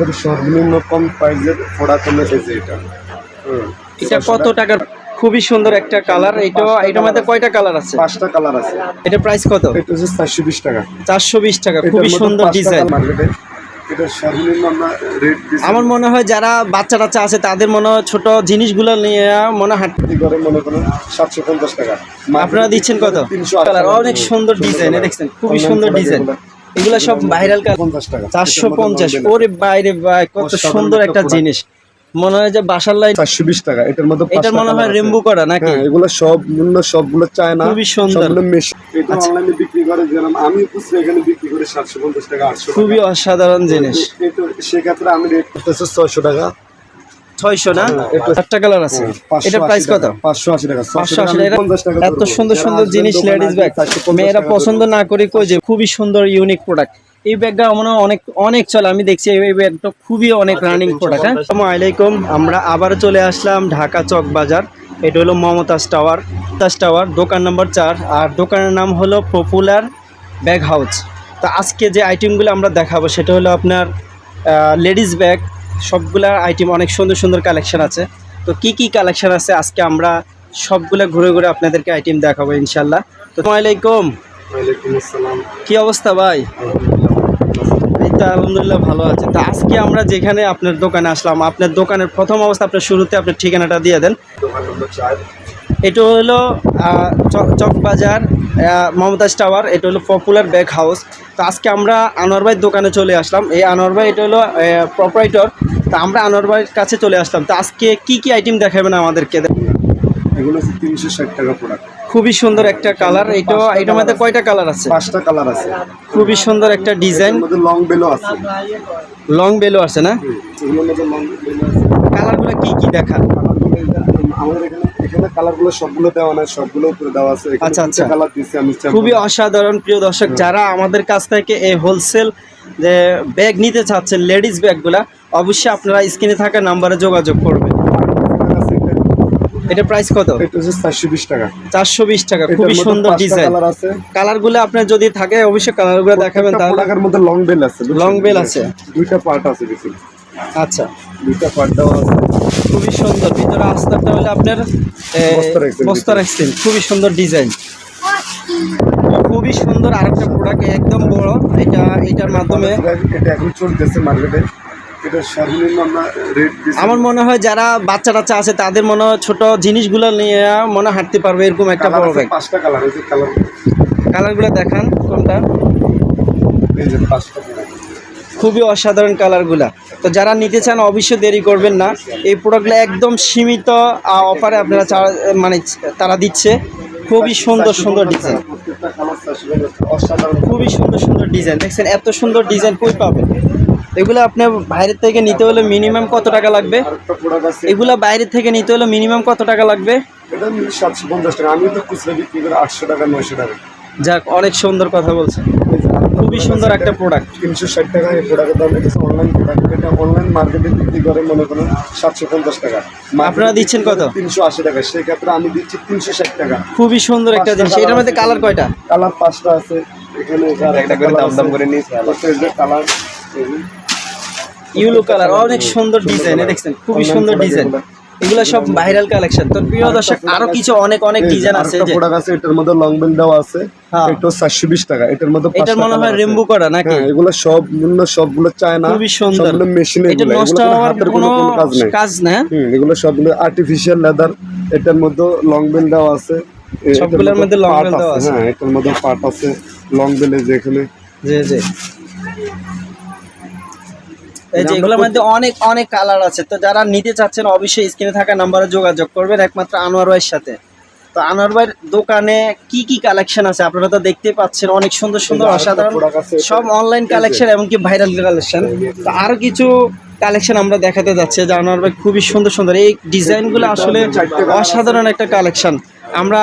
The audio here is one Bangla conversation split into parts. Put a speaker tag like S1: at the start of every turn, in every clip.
S1: আমাদের সর্বনিম্ন কম প্রাইসের হলো এই যে এটা।
S2: এটা কত টাকার? খুবই সুন্দর একটা কালার এটা এটার মধ্যে কয়টা কালার আছে?
S1: পাঁচটা কালার আছে।
S2: এটা প্রাইস কত?
S1: এটা হচ্ছে চারশো বিশ টাকা।
S2: চারশো বিশ টাকা। খুবই সুন্দর ডিজাইন
S1: আমরা
S2: মনে হয় যারা বাচ্চা টাচ্চা আছে তাদের মনে হয় ছোট জিনিসগুলো নিয়ে মনে হয়
S1: করে মনে করেন সাতশো পঞ্চাশ টাকা।
S2: আপনারা দিচ্ছেন কত? কালার অনেক সুন্দর ডিজাইন দেখছেন? খুবই সুন্দর ডিজাইন এগুলো সব ভাইরাল চারশো পঞ্চাশ। ওরে বাইরে ভাই কত সুন্দর
S1: একটা
S2: জিনিস। মনে হয় যে বাসার লাইট
S1: চারশো বিশ টাকা এটার মধ্যে
S2: এটার মনে হয় রেম্বু করা নাকি?
S1: হ্যাঁ এগুলো সব মূল্য সবগুলো চায় না
S2: খুবই সুন্দর।
S1: এটা
S2: আচ্ছা।
S1: অনলাইনে বিক্রি করে যেরকম আমি খুচরা এখানে বিক্রি করে সাতশো পঞ্চাশ টাকা আটশো
S2: খুবই অসাধারণ জিনিস।
S1: সেক্ষেত্রে আমি রেট করতেছি ছয়শো টাকা।
S2: ছয়শো না?
S1: হ্যাঁ, এটা-
S2: চারটা কালার আছে।
S1: পাঁচশো
S2: প্রাইস কত?
S1: পাঁচশো আশি টাকা
S2: পাঁচশো আশি
S1: টাকা,
S2: টাকা।
S1: পঞ্চাশ টাকা
S2: এত সুন্দর সুন্দর জিনিস লেডিস ব্যাগ মেয়েরা পছন্দ না করে কই যে খুবই সুন্দর ইউনিক প্রোডাক্ট এই ব্যাগটা মনে অনেক অনেক চলে। আমি দেখছি এই ব্যাগটা খুবই অনেক রানিং প্রোডাক্ট হ্যাঁ? আলাইকুম। আমরা আবার চলে আসলাম ঢাকা চক বাজার। এটা হলো মমতাজ টাওয়ার। মমতাজ টাওয়ার দোকান নম্বর চার। আর দোকানের নাম হলো পপুলার ব্যাগ হাউস তো আজকে যে আইটেমগুলো আমরা দেখাবো সেটা হলো আপনার লেডিস ব্যাগ সবগুলা আইটেম অনেক সুন্দর সুন্দর কালেকশন আছে। তো কি কি কালেকশন আছে আজকে আমরা সবগুলা ঘুরে ঘুরে আপনাদেরকে আইটেম দেখাবো ইনশাল্লাহ তো আলাইকুম।
S1: ওয়ালাইকুম
S2: কি অবস্থা ভাই? এই তো আলহামদুলিল্লাহ ভালো আছে। তো আজকে আমরা যেখানে আপনার দোকানে আসলাম আপনার দোকানের প্রথম অবস্থা আপনার শুরুতে আপনার ঠিকানাটা দিয়ে দেন। এটা হলো চকবাজার মমতাজ টাওয়ার এটা হলো পপুলার ব্যাগ হাউস তো আজকে আমরা আনোয়ার ভাইয়ের দোকানে চলে আসলাম। এই আনোয়ার ভাই এটা হলো প্রপারেটর তো আমরা আনোয়ার ভাইয়ের কাছে চলে আসলাম। তো আজকে কি কি আইটেম দেখাবেন আমাদেরকে?
S1: এগুলো হচ্ছে তিনশো ষাট টাকা প্রোডাক্ট
S2: খুবই সুন্দর একটা কালার এটা এটার মধ্যে কয়টা কালার আছে?
S1: পাঁচটা কালার আছে।
S2: খুবই সুন্দর একটা ডিজাইন
S1: লং বেলও আছে।
S2: লং বেলও আছে না? কালারগুলো কি কি দেখা
S1: আমাদের এখানে কালারগুলো সবগুলো দেওয়া নাই সবগুলো উপরে দেওয়া আছে।
S2: আচ্ছা, আচ্ছা।
S1: কালার দিচ্ছি আমি
S2: খুবই অসাধারণ প্রিয় দর্শক যারা আমাদের কাছ থেকে এই হোলসেল যে ব্যাগ নিতে চাচ্ছেন লেডিস ব্যাগগুলা অবশ্যই আপনারা স্ক্রিনে থাকা নাম্বারে যোগাযোগ করবেন। এটা প্রাইস কত?
S1: টাকা।
S2: চারশো বিশ টাকা খুবই সুন্দর ডিজাইন
S1: কালার
S2: কালারগুলো আপনার যদি থাকে অবশ্যই কালারগুলো দেখাবেন তাহলে।
S1: মধ্যে লং বেল আছে?
S2: Long bell আছে।
S1: দুইটা পার্ট আছে
S2: আচ্ছা।
S1: দুইটা পার্ট দেওয়া আছে।
S2: খুবই সুন্দর। ভিতরে আস্তাটা হলে আপনার এ,
S1: বস্তা রাখছেন
S2: বস্তা রাখছেন খুবই সুন্দর ডিজাইন। খুবই সুন্দর আরেকটা প্রোডাক্ট একদম বড়। এটা এটার মাধ্যমে
S1: এটা এখন চলতেছে মার্কেটে আমরা
S2: মনে হয় যারা বাচ্চা টাচ্চা আছে তাদের মনে হয় ছোট জিনিসগুলো নিয়ে মনে হাঁটতে পারবে এরকম একটা বড় ব্যাগ
S1: পাঁচটা কালার আছে কালার
S2: কালারগুলো দেখান কোনটা। খুবই অসাধারণ কালারগুলা তো যারা নিতে চান অবশ্যই দেরি করবেন না। এই প্রোডাক্টগুলো একদম সীমিত অফারে আপনারা মানে তারা দিচ্ছে। খুবই সুন্দর সুন্দর ডিজাইন খুবই সুন্দর সুন্দর ডিজাইন দেখছেন, এত সুন্দর ডিজাইন কই পাবেন? এগুলো আপনার বাইরের থেকে নিতে হলে মিনিমাম কত টাকা লাগবে? এগুলো বাইরে থেকে নিতে হলে মিনিমাম কত টাকা লাগবে?
S1: আমি তো খুচরা বিক্রি করে আটশো টাকা, নয়শো টাকা।
S2: যাক অনেক সুন্দর কথা বলছেন। খুবই সুন্দর একটা প্রোডাক্ট
S1: তিনশো ষাট টাকা এই প্রোডাক্টের দাম এটা অনলাইন প্রোডাক্ট এটা অনলাইন মার্কেটে বিক্রি করে মনে করেন সাতশো পঞ্চাশ টাকা।
S2: আপনারা দিচ্ছেন কত?
S1: তিনশো আশি টাকা। সেই ক্ষেত্রে আমি দিচ্ছি তিনশো ষাট টাকা।
S2: খুবই সুন্দর একটা জিনিস। এটার মধ্যে কালার কয়টা?
S1: কালার পাঁচটা আছে। এখানে একটা করে দাম দাম করে নিয়েছি কালার
S2: ইউলো কালার অনেক সুন্দর ডিজাইন দেখছেন খুবই সুন্দর ডিজাইন এগুলো সব ভাইরাল কালেকশন তো প্রিয় দর্শক আরও কিছু অনেক অনেক ডিজাইন আছে যে।
S1: প্রোডাক্ট আছে এটার মধ্যে লং বেল দেওয়া আছে।
S2: হ্যাঁ।
S1: এটা চারশো বিশ টাকা এটার মধ্যে
S2: এটার মনে হয়। রেম্বু করা নাকি?
S1: হ্যাঁ এগুলো সব মূল্য সবগুলো চায় না
S2: খুবই সুন্দর।
S1: সবগুলো মেশিনে
S2: এটা নষ্ট হওয়ার কোনো কাজ নেই। কাজ না?
S1: হুম এগুলো সবগুলো আর্টিফিশিয়াল লেদার এটার মধ্যে লং বেল দেওয়া আছে।
S2: সবগুলোর মধ্যে
S1: part
S2: bell দেওয়া আছে।
S1: হ্যাঁ এটার মধ্যে পার্ট আছে লং বেলে যেখানে
S2: জি জি। এই যে এগুলোর মধ্যে অনেক অনেক কালার আছে। তো যারা নিতে চাচ্ছেন অবশ্যই স্ক্রিনে থাকা নাম্বারে যোগাযোগ করবেন একমাত্র আনোয়ার ভাইয়ের সাথে। তো আনোয়ার ভাইয়ের দোকানে কি কি কালেকশন আছে? আপনারা তো দেখতে পাচ্ছেন অনেক সুন্দর সুন্দর অসাধারণ সব অনলাইন কালেকশন এমনকি ভাইরাল কালেকশন তো আরও কিছু কালেকশন আমরা দেখাতে যাচ্ছি যে আনোয়ার ভাই খুবই সুন্দর সুন্দর। এই ডিজাইনগুলো আসলে অসাধারণ একটা কালেকশন আমরা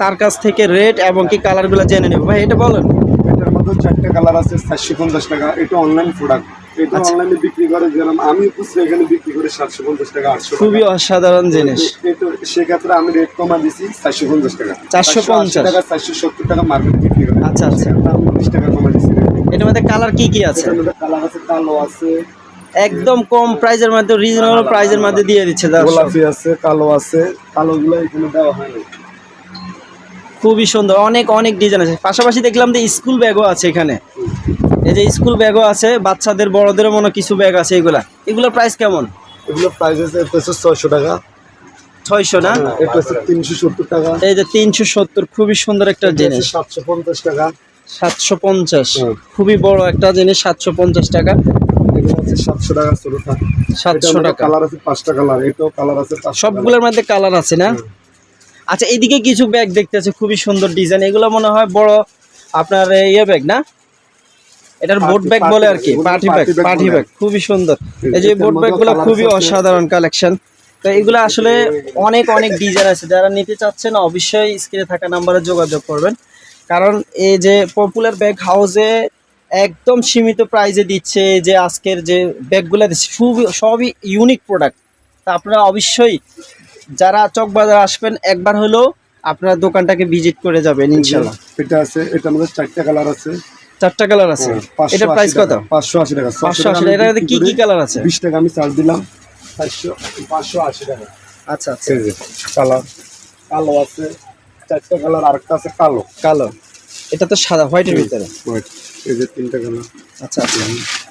S2: তার কাছ থেকে রেট এবং কি কালারগুলো জেনে নেব। ভাই এটা বলেন।
S1: এটার মধ্যে চারটে কালার আছে চারশো পঞ্চাশ টাকা। এটা অনলাইন প্রোডাক্ট এটা
S2: আচ্ছা।
S1: অনলাইনে বিক্রি করে যেরকম আমি খুচরা এখানে বিক্রি করে সাতশো পঞ্চাশ টাকা আটশো
S2: খুবই অসাধারণ জিনিস।
S1: সেক্ষেত্রে আমি রেট কমা দিছি চারশো পঞ্চাশ টাকা।
S2: 450
S1: টাকা চারশো সত্তর টাকা মার্কেট বিক্রি করে।
S2: আচ্ছা, আচ্ছা।
S1: আমি উনিশ টাকা কমা দিছি।
S2: এটার মধ্যে কালার কি কি আছে?
S1: কালার আছে কালো আছে।
S2: একদম কম প্রাইজের মধ্যে রিজনেবল প্রাইজের মধ্যে দিয়ে দিচ্ছে
S1: গোলাপি আছে কালো আছে। কালো গুলো এখানে দেওয়া হয়
S2: খুবই সুন্দর। অনেক অনেক ডিজাইন আছে। পাশাপাশি দেখলাম যে স্কুল ব্যাগও আছে এখানে। এই যে স্কুল ব্যাগও আছে বাচ্চাদের বড়দেরও মনে কিছু ব্যাগ আছে এগুলা। এগুলোর প্রাইস কেমন?
S1: এগুলো প্রাইস আছে ছয়শো টাকা।
S2: ছয়শো না?
S1: এটা হচ্ছে তিনশো সত্তর টাকা।
S2: এই যে তিনশো সত্তর খুবই সুন্দর একটা জিনিস।
S1: সাতশো পঞ্চাশ টাকা।
S2: সাতশো পঞ্চাশ খুবই বড় একটা জিনিস সাতশো পঞ্চাশ টাকা।
S1: সাতশো টাকা ছোটটা।
S2: সাতশো টাকা।
S1: কালার আছে পাঁচটা কালার এটাও কালার আছে
S2: সবগুলোর মধ্যে কালার আছে না? আচ্ছা এদিকে কিছু ব্যাগ দেখতেছে খুবই সুন্দর ডিজাইন এগুলো মনে হয় বড় আপনার ইয়ে ব্যাগ না? এটার বোট ব্যাগ বলে আর কি পার্টি ব্যাগ পার্টি ব্যাগ খুবই সুন্দর। এই যে বোট ব্যাগগুলো খুবই অসাধারণ কালেকশন তো এগুলো আসলে অনেক অনেক ডিজাইন আছে যারা নিতে চাচ্ছেন অবশ্যই স্ক্রিনে থাকা নাম্বারে যোগাযোগ করবেন। কারণ এই যে পপুলার ব্যাগ হাউসে একদম সীমিত প্রাইজে দিচ্ছে যে আজকের যে ব্যাগগুলো দিচ্ছে খুবই সবই ইউনিক প্রোডাক্ট তা আপনারা অবশ্যই যারা চকবাজার আসবেন একবার হলেও আপনার দোকানটাকে ভিজিট করে যাবেন ইনশাল্লাহ।
S1: এটা আছে এটার মধ্যে চারটা কালার আছে।
S2: চারটা কালার আছে। এটা প্রাইস কত
S1: টাকা, পাঁচশো আশি টাকা
S2: পাঁচশো আশি টাকা এটার কি কি কালার আছে?
S1: বিশ টাকা আমি চার্জ দিলাম চারশো পাঁচশো আশি টাকা।
S2: আচ্ছা আচ্ছা।
S1: কালো কালার কালো। আছে চারটা কালার আরেকটা আছে কালো।
S2: কালো। এটা তো সাদা হোয়াইটের ভিতরে।
S1: হোয়াইট। এই যে তিনটা কালার।
S2: আচ্ছা আচ্ছা।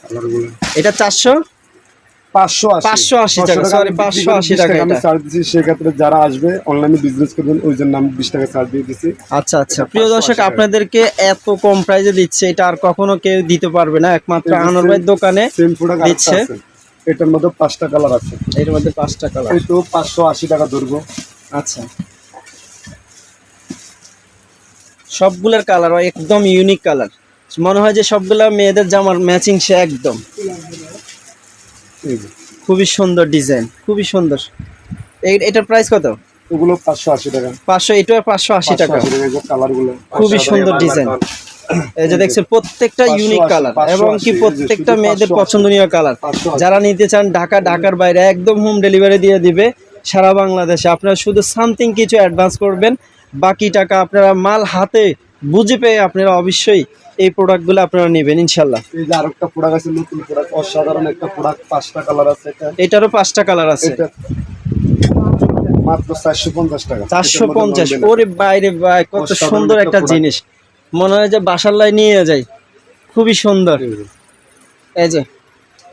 S1: কালারগুলো
S2: এটা চারশো?
S1: পাঁচশো আশি।
S2: 580 টাকা, sorry, 580 টাকা
S1: আমি। চার্জ দিচ্ছি সেক্ষেত্রে যারা আসবে অনলাইনে বিজনেস করবেন ওই জন্য আমি বিশ টাকা চার্জ দিয়ে দিচ্ছি
S2: আচ্ছা আচ্ছা। প্রিয়
S1: 580
S2: দর্শক আপনাদেরকে এত কম প্রাইসে দিচ্ছে এটা আর কখনো কেউ দিতে পারবে না। একমাত্র আনোর ভাইয়ের দোকানে দিচ্ছে।
S1: এটার মধ্যে পাঁচটা কালার আছে।
S2: এর মধ্যে পাঁচটা কালার
S1: এই তো পাঁচশো আশি টাকা ধরবো।
S2: আচ্ছা। সবগুলোর কালার একদম ইউনিক কালার মনে হয় যে সবগুলা মেয়েদের জামার ম্যাচিং সে একদম। খুবই সুন্দর ডিজাইন খুবই সুন্দর। এটার প্রাইস কত?
S1: ওগুলো পাঁচশো আশি টাকা।
S2: পাঁচশো এটা পাঁচশো আশি টাকা। খুবই সুন্দর ডিজাইন। এই যে দেখছেন প্রত্যেকটা
S1: 580,
S2: ইউনিক কালার
S1: 580,
S2: এবং কি প্রত্যেকটা মেয়েদের পছন্দনীয় কালার যারা নিতে চান ঢাকা ঢাকার বাইরে একদম হোম ডেলিভারি দিয়ে দিবে সারা বাংলাদেশে। আপনারা শুধু সামথিং কিছু অ্যাডভান্স করবেন বাকি টাকা আপনারা মাল হাতে বুঝে পেয়ে আপনারা অবশ্যই এই প্রোডাক্টগুলো আপনারা নেবেন ইনশাল্লাহ
S1: এই যে আরেকটা প্রোডাক্ট আছে নতুন প্রোডাক্ট অসাধারণ একটা প্রোডাক্ট পাঁচটা কালার আছে এটা।
S2: এটারও পাঁচটা কালার আছে।
S1: মাত্র চারশো পঞ্চাশ টাকা।
S2: চারশো পঞ্চাশ। ওরে বাইরে ভাই কত সুন্দর
S1: একটা
S2: জিনিস। মনে হয় যে বাসার লাই নিয়ে যাই খুবই সুন্দর।
S1: এই যে,
S2: এই যে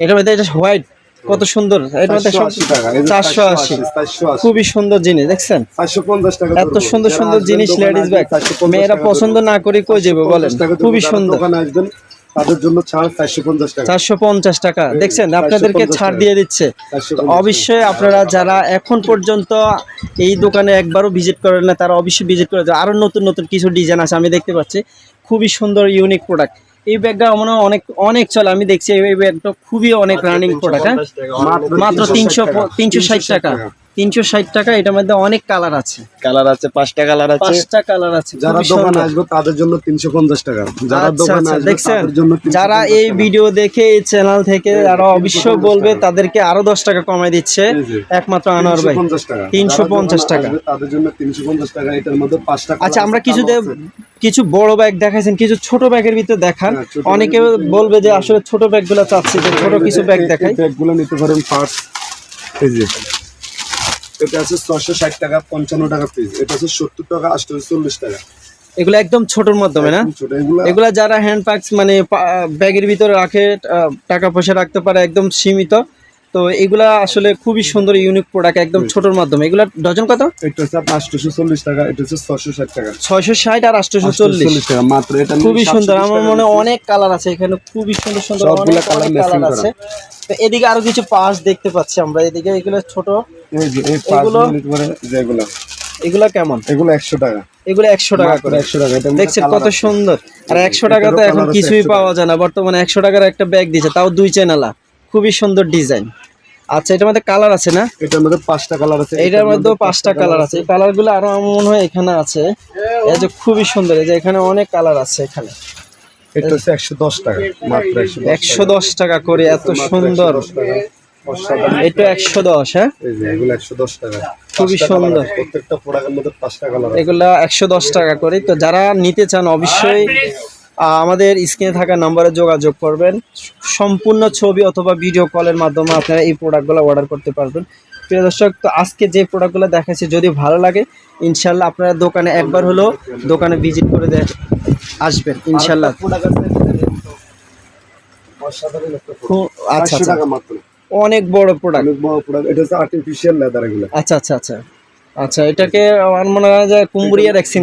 S2: এটার মধ্যে এটা হোয়াইট কত সুন্দর এটার মধ্যে
S1: 480 টাকা, এই যে
S2: চারশো আশি। খুবই সুন্দর জিনিস দেখছেন? এত সুন্দর সুন্দর জিনিস লেডিস ব্যাগ
S1: 450
S2: মেয়েরা পছন্দ না করে কই যাবে বলেন?
S1: 450 টাকা ধরবো।
S2: খুবই সুন্দর।
S1: দোকানে তাদের জন্য ছাড় চারশো পঞ্চাশ টাকা।
S2: চারশো পঞ্চাশ টাকা দেখছেন? আপনাদেরকে ছাড় দিয়ে দিচ্ছে। অবশ্যই আপনারা যারা এখন পর্যন্ত এই দোকানে একবারও ভিজিট করেন না তারা অবশ্যই ভিজিট করে আরও নতুন নতুন কিছু ডিজাইন আছে আমি দেখতে পাচ্ছি। খুবই সুন্দর ইউনিক প্রোডাক্ট এই ব্যাগটা মনে হয় অনেক অনেক চলে। আমি দেখছি এই ব্যাগটা খুবই অনেক রানিং প্রোডাক্ট হ্যাঁ? মাত্র তিনশো তিনশো ষাট টাকা। তিনশো ষাট টাকা এটার মধ্যে অনেক কালার আছে।
S1: কালার আছে পাঁচটা কালার আছে।
S2: পাঁচটা কালার আছে
S1: যারা দোকানে আসবে তাদের জন্য তিনশো পঞ্চাশ টাকা। যারা
S2: আচ্ছা
S1: দোকানে
S2: আচ্ছা
S1: আসবে তাদের জন্য
S2: যারা এই ভিডিও দেখে এই চ্যানেল থেকে যারা অবশ্যই
S1: 350
S2: বলবে তাদেরকে আরও দশ টাকা কমাই দিচ্ছে। একমাত্র আনোয়ার ভাই।
S1: 350 টাকা।
S2: 350
S1: যারা
S2: টাকা।
S1: তাদের জন্য তিনশো পঞ্চাশ টাকা এটার মধ্যে পাঁচটা
S2: আচ্ছা আমরা কিছু। কিছু বড় ব্যাগ দেখাইছেন কিছু ছোট ব্যাগের ভিতরে দেখান।
S1: হ্যাঁ,
S2: অনেকে বলবে যে আসলে ছোট ব্যাগগুলো চাচ্ছি যে ছোট কিছু ব্যাগ দেখাই।
S1: ব্যাগগুলো নিতে পারেন ফার্স্ট এই যে এটা আছে ছশো ষাট টাকা পঞ্চান্ন টাকা পিস এটা আছে সত্তর টাকা আটশো চল্লিশ টাকা।
S2: এগুলো একদম ছোটর মাধ্যমে না?
S1: এগুলো
S2: যারা হ্যান্ড প্যাকস মানে ব্যাগের ভিতরে রাখে টাকা পয়সা রাখতে পারে একদম সীমিত। তো এগুলা আসলে খুবই সুন্দর ইউনিক প্রোডাক্ট একদম ছোটর মাধ্যমে। এগুলা ডজন কত?
S1: এটা হচ্ছে আটশোশো চল্লিশ টাকা এটা হচ্ছে ছশো ষাট টাকা।
S2: ছয়শো ষাট আর আটশোশো চল্লিশ
S1: টাকা মাত্র এটা
S2: খুবই সুন্দর আমার মনে অনেক কালার আছে এখানে খুবই সুন্দর সুন্দর অনেক কালার আছে। তো এদিকে আরও কিছু পাস দেখতে পাচ্ছি আমরা এদিকে এগুলো ছোট।
S1: এই যে এই পাঁচগুলো নিতে পারে যেগুলো।
S2: এগুলা কেমন?
S1: এগুলো একশো টাকা।
S2: এগুলো একশো টাকা করে।
S1: একশো টাকা এটা
S2: দেখছেন কত সুন্দর। আর একশো টাকা তো এখন কিছুই পাওয়া যায় না বর্তমানে একশো টাকার একটা ব্যাগ দিচ্ছে তাও দুই চ্যানেলা খুবই সুন্দর ডিজাইন। আচ্ছা এটার মধ্যে কালার আছে না?
S1: এটার মধ্যে পাঁচটা কালার আছে
S2: এটার মধ্যেও পাঁচটা কালার আছে। এই কালারগুলো আরও আমার মনে হয় এখানে আছে। এই যে খুবই সুন্দর এই যে এখানে অনেক কালার আছে এখানে।
S1: এটা হচ্ছে একশো দশ টাকা মাত্র একশো
S2: দশ টাকা। করে এত সুন্দর। এটা একশো দশ হ্যাঁ?
S1: এগুলো একশো দশ টাকা।
S2: খুবই সুন্দর।
S1: প্রত্যেকটা প্রোডাক্টের মধ্যে পাঁচটা কালার
S2: এগুলা একশো দশ টাকা করে। তো যারা নিতে চান অবশ্যই আমাদের স্ক্রিনে থাকা নাম্বারে যোগাযোগ করবেন। সম্পূর্ণ ছবি অথবা ভিডিও কলের মাধ্যমে আপনারা এই প্রোডাক্টগুলো অর্ডার করতে পারবেন। প্রিয় দর্শক তো আজকে যে প্রোডাক্টগুলো দেখাচ্ছি যদি ভালো লাগে ইনশাল্লাহ আপনারা দোকানে একবার হলেও দোকানে ভিজিট করে আসবেন ইনশাল্লাহ আচ্ছা আচ্ছা। অনেক বড় প্রোডাক্ট
S1: বড় product, এটা হচ্ছে আর্টিফিশিয়াল লেদার এগুলো।
S2: আচ্ছা আচ্ছা আচ্ছা। আচ্ছা এটাকে আমার মনে হয় যে কুম্বুরিয়া ভ্যাকসিন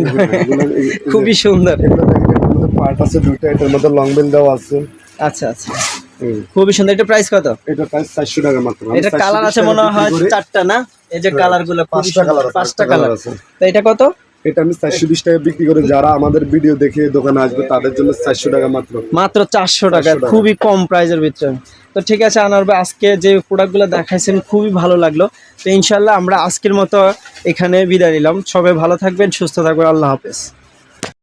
S2: খুবই সুন্দর
S1: এগুলো দেখেন এটার মধ্যে পার্ট আছে এটার মধ্যে লং বেল দেওয়া আছে।
S2: আচ্ছা আচ্ছা। খুবই সুন্দর। এটা প্রাইস কত?
S1: এটা প্রাইস চারশো টাকা মাত্র।
S2: এটা কালার আছে মনে হয় চারটা না? এই যে কালারগুলো
S1: পাঁচটা কালার
S2: পাঁচটা কালার
S1: আছে।
S2: তো এটা কত?
S1: এটা আমি চারশো বিশ টাকা বিক্রি করে। যারা আমাদের ভিডিও দেখে দোকানে আসবে তাদের জন্য চারশো টাকা মাত্র।
S2: মাত্র চারশো
S1: 400 টাকা।
S2: খুবই কম প্রাইজের ভিতরে। তো ঠিক আছে আনার ভাই আজকে যে প্রোডাক্টগুলো দেখাইছেন খুবই ভালো লাগল। তো ইনশাল্লাহ আমরা আজকের মতো এখানে বিদায় নিলাম। সবাই ভালো থাকবেন সুস্থ থাকবেন। আল্লাহ হাফেজ।